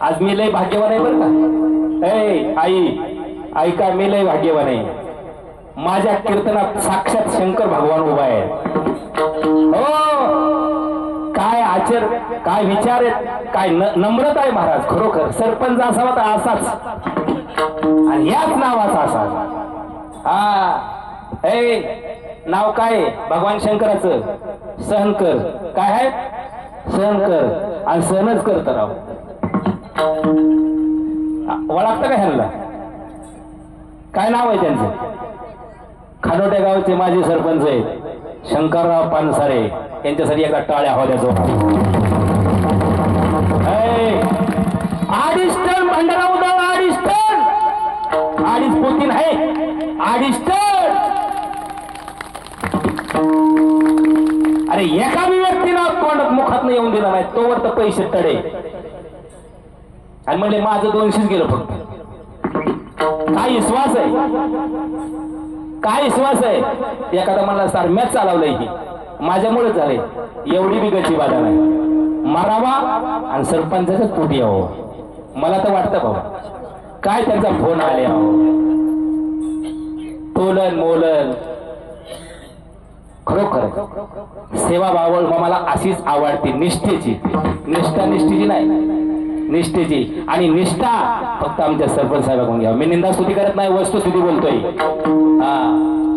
आज मी लय भाग्यवान आहे बरं का? ए आई ऐका मी लय भाग्यवान आहे. माझ्या कीर्तनात साक्षात शंकर भगवान उभा आहे. हो! काय आचर काय विचार आहेत काय न- नम्रता आहे महाराज खरोखर. सरपंच असावा तर असाच. आणि याच नावाचा असा. हा. ए नाव काय भगवान शंकराचं. सहन कर. काय आहे? सहन कर. आणि सहनच करत राव ओळखतं का ह्यांना? काय नाव आहे त्यांचं? खानोटे गावचे माजी सरपंच आहेत. शंकरराव पानसारे यांच्यासाठी एका टाळ्या हव्या जो अडीच टन भंडारा उदाहरण अडीच टन अडीच पोतीन आहे. अडीच टन अरे एका व्यक्तीला व्यक्तीनं मुखात येऊन दिला नाही. तोवर तर पैसे तडे. आणि म्हणजे माझं दोनशेच गेलं फक्त. काय विश्वास आहे? काय विश्वास आहे? एखादा मला सार मॅच चालवलंय की माझ्यामुळे झाले एवढी बी गची बाधा नाही. मारावा आणि सरपंचाच्याच पोटी यावं. मला तर वाटतं बाबा काय त्यांचा फोन आले अहो. तोलन मोलन. खरोखर सेवा बावळ मला अशीच आवडते निष्ठेची. निष्ठा निष्ठेची नाही. निष्ठेची. आणि निष्ठा फक्त आमच्या सरपंच साहेबाकडून घ्या मी निंदा स्तुती करत नाही वस्तुस्थिती बोलतोय. हा.